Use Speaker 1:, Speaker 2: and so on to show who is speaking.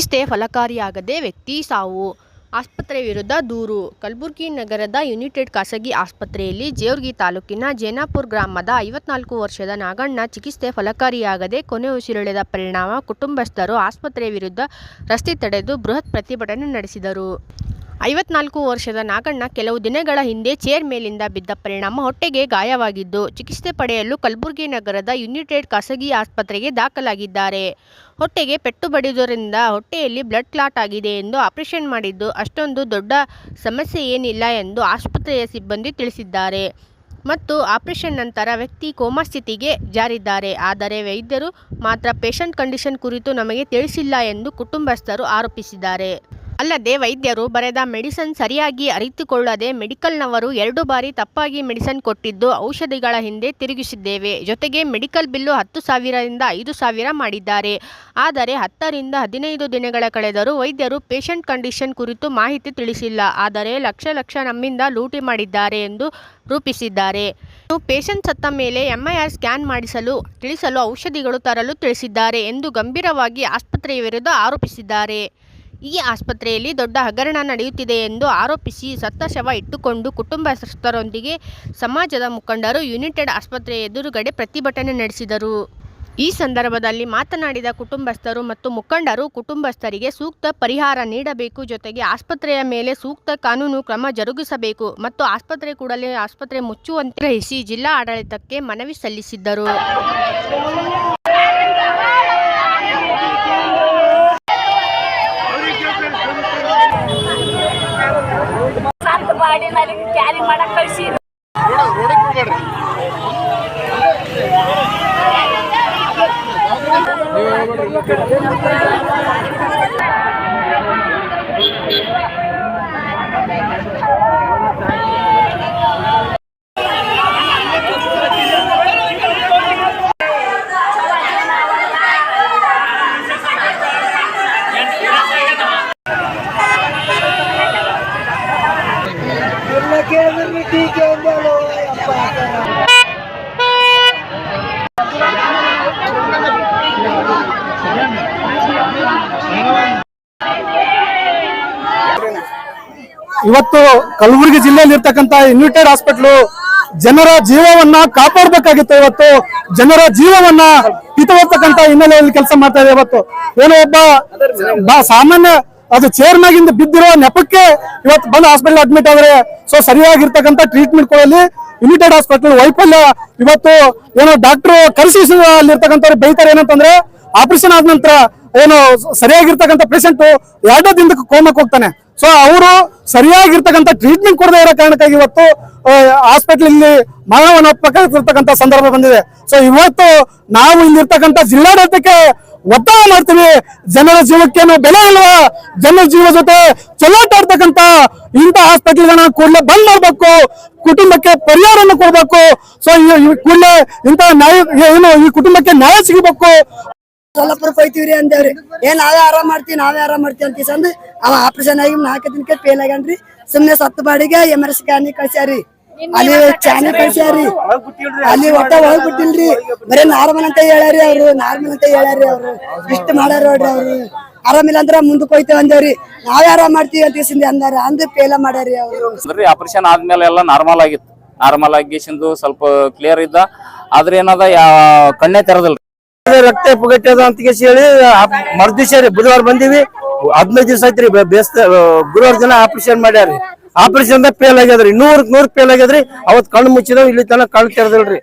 Speaker 1: ಚಿಕಿತ್ಸೆ ಫಲಕಾರಿಯಾಗದೆ ವ್ಯಕ್ತಿ ಸಾವು. ಆಸ್ಪತ್ರೆ ವಿರುದ್ಧ ದೂರು. ಕಲಬುರಗಿ ನಗರದ ಯುನೈಟೆಡ್ ಖಾಸಗಿ ಆಸ್ಪತ್ರೆಯಲ್ಲಿ ಜೇವರ್ಗಿ ತಾಲೂಕಿನ ಜೇನಾಪುರ ಗ್ರಾಮದ ಐವತ್ನಾಲ್ಕು ವರ್ಷದ ನಾಗಣ್ಣ ಚಿಕಿತ್ಸೆ ಫಲಕಾರಿಯಾಗದೆ ಕೊನೆ ಉಸಿರೆಳೆದ ಪರಿಣಾಮ ಕುಟುಂಬಸ್ಥರು ಆಸ್ಪತ್ರೆ ವಿರುದ್ಧ ರಸ್ತೆ ತಡೆದು ಬೃಹತ್ ಪ್ರತಿಭಟನೆ ನಡೆಸಿದರು. ಐವತ್ನಾಲ್ಕು ವರ್ಷದ ನಾಗಣ್ಣ ಕೆಲವು ದಿನಗಳ ಹಿಂದೆ ಚೇರ್ ಮೇಲಿಂದ ಬಿದ್ದ ಪರಿಣಾಮ ಹೊಟ್ಟೆಗೆ ಗಾಯವಾಗಿದ್ದು, ಚಿಕಿತ್ಸೆ ಪಡೆಯಲು ಕಲಬುರಗಿ ನಗರದ ಯುನೈಟೆಡ್ ಖಾಸಗಿ ಆಸ್ಪತ್ರೆಗೆ ದಾಖಲಾಗಿದ್ದಾರೆ. ಹೊಟ್ಟೆಗೆ ಪೆಟ್ಟು ಬಡಿದರಿಂದ ಹೊಟ್ಟೆಯಲ್ಲಿ ಬ್ಲಡ್ ಕ್ಲಾಟ್ ಆಗಿದೆ ಎಂದು ಆಪರೇಷನ್ ಮಾಡಿದ್ದು, ಅಷ್ಟೊಂದು ದೊಡ್ಡ ಸಮಸ್ಯೆ ಏನಿಲ್ಲ ಎಂದು ಆಸ್ಪತ್ರೆಯ ಸಿಬ್ಬಂದಿ ತಿಳಿಸಿದ್ದಾರೆ. ಮತ್ತು ಆಪರೇಷನ್ ನಂತರ ವ್ಯಕ್ತಿ ಕೋಮಾ ಸ್ಥಿತಿಗೆ ಜಾರಿದ್ದಾರೆ. ಆದರೆ ವೈದ್ಯರು ಮಾತ್ರ ಪೇಷಂಟ್ ಕಂಡೀಷನ್ ಕುರಿತು ನಮಗೆ ತಿಳಿಸಿಲ್ಲ ಎಂದು ಕುಟುಂಬಸ್ಥರು ಆರೋಪಿಸಿದ್ದಾರೆ. ಅಲ್ಲದೆ ವೈದ್ಯರು ಬರೆದ ಮೆಡಿಸನ್ ಸರಿಯಾಗಿ ಅರಿತುಕೊಳ್ಳದೆ ಮೆಡಿಕಲ್ನವರು ಎರಡು ಬಾರಿ ತಪ್ಪಾಗಿ ಮೆಡಿಸನ್ ಕೊಟ್ಟಿದ್ದು ಔಷಧಿಗಳ ಹಿಂದೆ ತಿರುಗಿಸಿದ್ದೇವೆ. ಜೊತೆಗೆ ಮೆಡಿಕಲ್ ಬಿಲ್ಲು ಹತ್ತು ಸಾವಿರದಿಂದ ಐದು ಸಾವಿರ ಮಾಡಿದ್ದಾರೆ. ಆದರೆ ಹತ್ತರಿಂದ ಹದಿನೈದು ದಿನಗಳ ಕಳೆದರೂ ವೈದ್ಯರು ಪೇಷಂಟ್ ಕಂಡೀಷನ್ ಕುರಿತು ಮಾಹಿತಿ ತಿಳಿಸಿಲ್ಲ. ಆದರೆ ಲಕ್ಷ ಲಕ್ಷ ನಮ್ಮಿಂದ ಲೂಟಿ ಮಾಡಿದ್ದಾರೆ ಎಂದು ರೂಪಿಸಿದ್ದಾರೆ. ಪೇಷಂಟ್ ಸತ್ತ ಮೇಲೆ ಎಂಐಆರ್ ಸ್ಕ್ಯಾನ್ ಮಾಡಿಸಲು, ತಿಳಿಸಲು ಔಷಧಿಗಳು ತರಲು ತಿಳಿಸಿದ್ದಾರೆ ಎಂದು ಗಂಭೀರವಾಗಿ ಆಸ್ಪತ್ರೆಯ ವಿರುದ್ಧ ಆರೋಪಿಸಿದ್ದಾರೆ. ಈ ಆಸ್ಪತ್ರೆಯಲ್ಲಿ ದೊಡ್ಡ ಹಗರಣ ನಡೆಯುತ್ತಿದೆ ಎಂದು ಆರೋಪಿಸಿ ಸತ್ತ ಶವ ಇಟ್ಟುಕೊಂಡು ಕುಟುಂಬಸ್ಥರೊಂದಿಗೆ ಸಮಾಜದ ಮುಖಂಡರು ಯುನೈಟೆಡ್ ಆಸ್ಪತ್ರೆಯ ಎದುರುಗಡೆ ಪ್ರತಿಭಟನೆ ನಡೆಸಿದರು. ಈ ಸಂದರ್ಭದಲ್ಲಿ ಮಾತನಾಡಿದ ಕುಟುಂಬಸ್ಥರು ಮತ್ತು ಮುಖಂಡರು ಕುಟುಂಬಸ್ಥರಿಗೆ ಸೂಕ್ತ ಪರಿಹಾರ ನೀಡಬೇಕು, ಜೊತೆಗೆ ಆಸ್ಪತ್ರೆಯ ಮೇಲೆ ಸೂಕ್ತ ಕಾನೂನು ಕ್ರಮ ಜರುಗಿಸಬೇಕು ಮತ್ತು ಆಸ್ಪತ್ರೆ ಕೂಡಲೇ ಆಸ್ಪತ್ರೆ ಮುಚ್ಚುವಂತೆ ಗ್ರಹಿಸಿ ಜಿಲ್ಲಾ ಆಡಳಿತಕ್ಕೆ ಮನವಿ ಸಲ್ಲಿಸಿದ್ದರು.
Speaker 2: ಮಾಡಿ ನನಗೆ ಕ್ಯಾರಿ ಮಾಡಕ್
Speaker 3: ಇವತ್ತು ಕಲಬುರಗಿ ಜಿಲ್ಲೆಯಲ್ಲಿ ಇರ್ತಕ್ಕಂತ ಯುನೈಟೆಡ್ ಹಾಸ್ಪಿಟ್ಲು ಜನರ ಜೀವವನ್ನ ಕಾಪಾಡಬೇಕಾಗಿತ್ತು ಇವತ್ತು. ಜನರ ಜೀವವನ್ನ ಹಿತವರ್ತಕ್ಕಂತ ಹಿನ್ನೆಲೆಯಲ್ಲಿ ಕೆಲಸ ಮಾಡ್ತಾ ಇದೆ ಇವತ್ತು. ಏನೋ ಒಬ್ಬ ಸಾಮಾನ್ಯ ಅದು ಚೇರ್ ಮ್ಯಾಗಿಂದ ಬಿದ್ದಿರೋ ನೆಪಕ್ಕೆ ಇವತ್ತು ಬಂದು ಹಾಸ್ಪಿಟಲ್ ಅಡ್ಮಿಟ್ ಆದ್ರೆ ಸೊ ಸರಿಯಾಗಿರ್ತಕ್ಕಂಥ ಟ್ರೀಟ್ಮೆಂಟ್ ಕೊಡಲಿ. ಯುನಿಟೆಡ್ ಹಾಸ್ಪಿಟಲ್ ವೈಫಲ್ಯ ಇವತ್ತು ಏನೋ ಡಾಕ್ಟರ್ ಕರೆಸಿ ಅಲ್ಲಿರ್ತಕ್ಕಂಥವ್ರು ಬೈತಾರೆ ಏನಂತಂದ್ರೆ ಆಪರೇಷನ್ ಆದ ನಂತರ ಏನು ಸರಿಯಾಗಿರ್ತಕ್ಕಂಥ ಪೇಷಂಟ್ ಎರಡೋ ದಿನಕ್ಕೆ ಕೋಮಕ್ಕೆ ಹೋಗ್ತಾನೆ. ಸೊ ಅವರು ಸರಿಯಾಗಿರ್ತಕ್ಕಂಥ ಟ್ರೀಟ್ಮೆಂಟ್ ಕೊಡದೇ ಇರೋ ಕಾರಣಕ್ಕಾಗಿ ಇವತ್ತು ಹಾಸ್ಪಿಟಲ್ ಇಲ್ಲಿ ಇರ್ತಕ್ಕಂಥ ಸಂದರ್ಭ ಬಂದಿದೆ. ಸೊ ಇವತ್ತು ನಾವು ಇಲ್ಲಿರ್ತಕ್ಕಂಥ ಜಿಲ್ಲಾಡಳಿತಕ್ಕೆ ಒತ್ತಾಯ ಮಾಡ್ತೀವಿ. ಜನರ ಜೀವಕ್ಕೆ ಬೆಲೆ ಇಲ್ವಾ ಜನರ ಜೀವ ಜೊತೆ ಚೆಲ್ಲಾಟ ಆಡ್ತಕ್ಕಂಥ ಇಂಥ ಹಾಸ್ಪಿಟಲ್ಗಳನ್ನ ಕೂಡಲೇ ಬಂದ್ ಮಾಡ್ಬೇಕು. ಕುಟುಂಬಕ್ಕೆ ಪರಿಹಾರವನ್ನು ಕೊಡ್ಬೇಕು. ಸೊ ಕೂಡಲೇ ಇಂಥ ನ್ಯಾಯ, ಏನು, ಈ ಕುಟುಂಬಕ್ಕೆ ನ್ಯಾಯ ಸಿಗಬೇಕು.
Speaker 4: ಸೊಲ್ಲಪುರ ಪೈತೀವ್ರಿ ಅಂದೇವ್ರಿ ಏನ್ ನಾವೇ ಆರಾಮ್ ಮಾಡ್ತೀವಿ, ನಾವೇ ಆರಾಮ್ ಮಾಡ್ತೀವಿ ಅಂತ ಸಂದ್ ಅವ ಆಪರೇಷನ್ ಆಗಿ ನಾಲ್ಕು ದಿನಕ್ಕೆ ಫೇಲ್ ಆಗ್ಯಾನ್ರಿ. ಸುಮ್ನೆ ಸತ್ತು ಬಾಡಿಗೆ ಎಂ ಆರ್ ಸ್ಕ್ಯಾನಿಂಗ್ ಕಳ್ಸ್ಯಾರಿ ಅಲ್ಲಿ ಚಾನೆಲ್ ಕಳ್ಸ್ಯಾರಿ ಅಲ್ಲಿ ಒಟ್ಟ ಒಳಗ್ ಬಿಟ್ಟಿಲ್ರಿ. ಬರೀ ನಾರ್ಮಲ್ ಅಂತ ಹೇಳ್ಯಾರಿ ಅವ್ರು ನಾರ್ಮಲ್ ಅಂತ ಹೇಳ್ಯಾರಿ ಅವ್ರು. ಇಷ್ಟ ಮಾಡ್ಯಾರ ನೋಡ್ರಿ ಅವ್ರು. ಆರಾಮಿಲ್ಲ ಅಂದ್ರ ಮುಂದಕ್ಕೆ ಹೋಯ್ತೇವೆ ಅಂದೇವ್ರಿ. ನಾವ್ ಆರಾಮ್ ಮಾಡ್ತೀವಿ ಅಂತ ಸಿಂದ ಅಂದಾರ ಅಂದ್ರೆ ಪೇಲ ಮಾಡ್ಯಾರಿ ಅವ್ರು.
Speaker 5: ಆಪರೇಷನ್ ಆದ್ಮೇಲೆ ಎಲ್ಲ ನಾರ್ಮಲ್ ಆಗಿತ್ತು. ನಾರ್ಮಲ್ ಆಗಿಸಿಂದು ಸ್ವಲ್ಪ ಕ್ಲಿಯರ್ ಇದ್ದ. ಆದ್ರೆ ಏನದ ಕಣ್ಣೆ ಕಣ್ಣೇ ತೆರದಲ್ರಿ.
Speaker 3: ರಕ್ತ ಪುಗಟ್ಟದ ಅಂತ ಹೇಳಿ ಮರದಿವಸ ರೀ ಬುಧವಾರ ಬಂದಿವಿ. ಹದಿನೈದು ದಿವಸ ಐತ್ರಿ ಬೇಸ್ತ ಗುರುವಾರ ದಿನ ಆಪರೇಷನ್ ಮಾಡ್ಯಾರಿ ಆಪರೇಷನ್ ಫೇಲ್ ಆಗ್ಯದ್ರಿ ನೂರಕ್ ನೂರ್ ಫೇಲ್ ಆಗ್ಯದ್ರಿ ಅವತ್ ಕಣ್ಣು ಮುಚ್ಚಿದವ್ ಇಲ್ಲಿ ತನಕ ಕಣ್ ತೆರೆದಿಲ್ರಿ.